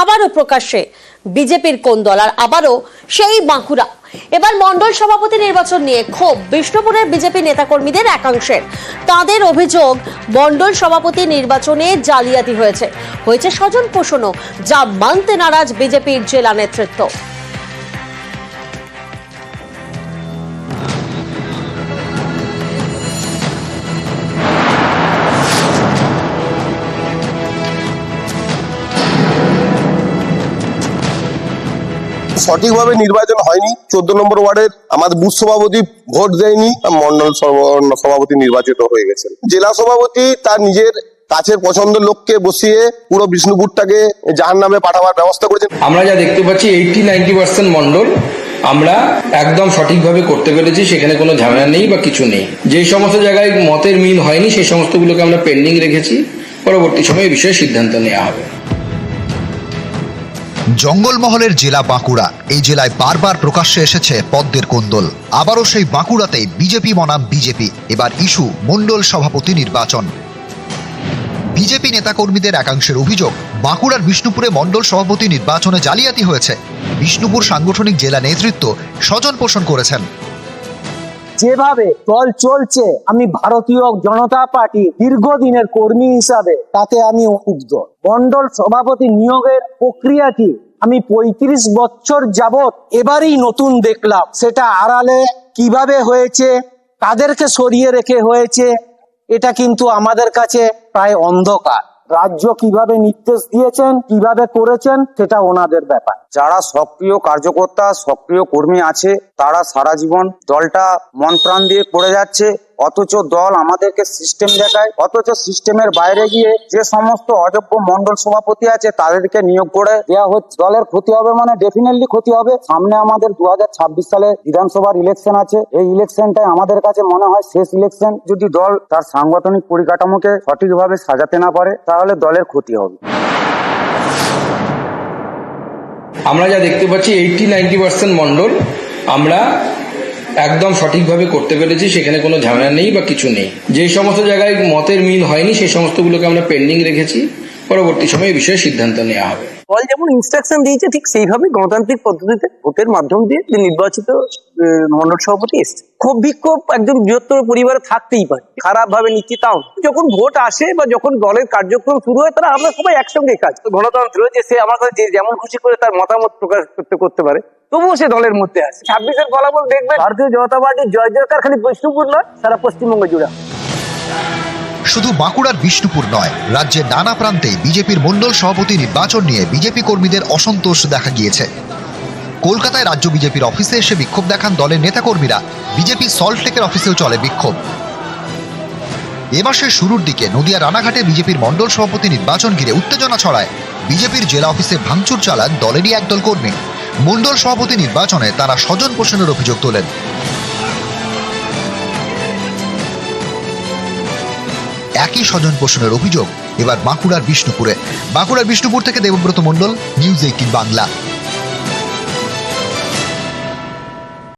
আবারও প্রকাশ্যে। বিজেপির কোন দল আর আবারও সেই বাঁকুড়া। এবার মন্ডল সভাপতি নির্বাচন নিয়ে ক্ষোভ। বিষ্ণুপুরের বিজেপি নেতাকর্মীদের একাংশের। তাদের অভিযোগ মন্ডল সভাপতি নির্বাচনে জালিয়াতি হয়েছে। হয়েছে স্বজন পোষণও, যা মানতে নারাজ বিজেপির জেলা নেতৃত্ব। সঠিকভাবে নির্বাচন হয়নি। চোদ্দ নম্বর ওয়ার্ডের আমাদের বুথ সভাপতি ভোট দেয়নি মন্ডল সভাপতি নির্বাচিত হয়ে গেছেন। জেলা সভাপতি তার নিজের কাছের পছন্দের লোককে বসিয়ে পুরো বিষ্ণুপুরটাকে জাহান নামে পাঠাবার ব্যবস্থা করেছেন। আমরা যা দেখতে পাচ্ছি এইটি নাইনটি পার্সেন্ট মন্ডল আমরা একদম সঠিকভাবে করতে পেরেছি, সেখানে কোনো ঝামেলা নেই বা কিছু নেই। যে সমস্ত জায়গায় মতের মিল হয়নি, সেই সমস্তগুলোকে আমরা পেন্ডিং রেখেছি। পরবর্তী সময়ে এই বিষয়ে সিদ্ধান্ত নেওয়া হবে। জঙ্গলমহলের জেলা বাঁকুড়া। এই জেলায় বারবার প্রকাশ্যে এসেছে পদ্মের কোন্দল। আবারও সেই বাঁকুড়াতেই বিজেপি বনাম বিজেপি। এবার ইস্যু মণ্ডল সভাপতি নির্বাচন। বিজেপি নেতাকর্মীদের একাংশের অভিযোগ, বাঁকুড়ার বিষ্ণুপুরে মণ্ডল সভাপতি নির্বাচনে জালিয়াতি হয়েছে। বিষ্ণুপুর সাংগঠনিক জেলা নেতৃত্ব স্বজন পোষণ করেছেন। যেভাবে দল চলছে, আমি ভারতীয় জনতা পার্টি দীর্ঘদিনের কর্মী হিসাবে তাতে আমি ক্ষুব্ধ মন্ডল সভাপতি নিয়োগের প্রক্রিয়াটি আমি পঁয়ত্রিশ বছর যাবত এবারই নতুন দেখলাম। সেটা আড়ালে কীভাবে হয়েছে, কাদেরকে সরিয়ে রেখে হয়েছে, এটা কিন্তু আমাদের কাছে প্রায় অন্ধকার। রাজ্য কীভাবে নির্দেশ দিয়েছেন, কীভাবে করেছেন, সেটা ওনাদের ব্যাপার। যারা সক্রিয় কার্যকর্তা, সক্রিয় কর্মী আছে, তারা সারা জীবন দলটা মন প্রাণ দিয়ে করে যাচ্ছে। অথচ দল আমাদেরকে সিস্টেম দেখায়, অথচ সিস্টেমের বাইরে গিয়ে যে সমস্ত অযোগ্য মন্ডল সভাপতি আছে তাদেরকে নিয়োগ করে দেওয়া হচ্ছে। দলের ক্ষতি হবে মানে ডেফিনেটলি ক্ষতি হবে। সামনে আমাদের দু হাজার ছাব্বিশ সালে বিধানসভার ইলেকশন আছে। এই ইলেকশনটাই আমাদের কাছে মনে হয় শেষ ইলেকশন যদি দল তার সাংগঠনিক পরিকাঠামোকে সঠিকভাবে সাজাতে না পারে, তাহলে দলের ক্ষতি হবে। আমরা যা দেখতে পাচ্ছি এইটি নাইনটি পার্সেন্ট মন্ডল আমরা একদম সঠিকভাবে করতে পেরেছি সেখানে কোনো ঝামেলা নেই বা কিছু নেই। যে সমস্ত জায়গায় মতের মিল হয়নি সেই সমস্তগুলোকে আমরা পেন্ডিং রেখেছি। পরবর্তী সময়ে বিষয়ে সিদ্ধান্ত নেওয়া হবে। দল যেমন ইনস্ট্রাকশন দিয়েছে ঠিক সেইভাবে গণতান্ত্রিক পদ্ধতিতে ভোটের মাধ্যম দিয়ে যে নির্বাচিত আহ, মণ্ডল সভাপতি এসছে। ক্ষোভ বিক্ষোভ একজন বৃহত্তর পরিবারে থাকতেই পারে। খারাপ ভাবে নিচ্ছি তাও যখন ভোট আসে বা যখন দলের কার্যক্রম শুরু হয় তারা আমরা সবাই একসঙ্গে কাজ। গণতন্ত্র যে সে আমার কাছে যেমন খুশি করে তার মতামত প্রকাশ করতে করতে পারে। তবুও সে দলের মধ্যে আছে। ছাব্বিশের ফলাফল দেখবেন। ভারতীয় জনতা পার্টির জয় জয়কার খালি বৈষ্ণবপুর নয় সারা পশ্চিমবঙ্গ জুড়ে। শুধু বাঁকুড়ার বিষ্ণুপুর নয় রাজ্যের নানা প্রান্তে বিজেপির মণ্ডল সভাপতি নির্বাচন নিয়ে বিজেপি কর্মীদের অসন্তোষ দেখা গিয়েছে। কলকাতায় রাজ্য বিজেপির অফিসে এসে বিক্ষোভ দেখান দলের নেতাকর্মীরা। বিজেপি সল্টলেকের অফিসেও চলে বিক্ষোভ। এ মাসের শুরুর দিকে নদিয়া রানাঘাটে বিজেপির মণ্ডল সভাপতি নির্বাচন ঘিরে উত্তেজনা ছড়ায়। বিজেপির জেলা অফিসে ভাঙচুর চালান দলেরই একদল কর্মী। মণ্ডল সভাপতি নির্বাচনে তারা স্বজন পোষণের অভিযোগ তোলেন। একই স্বজন পোষণের অভিযোগ এবার বাঁকুড়ার বিষ্ণুপুরে। বাঁকুড়ার বিষ্ণুপুর থেকে দেবব্রত মন্ডল নিউজ এইটিন বাংলা।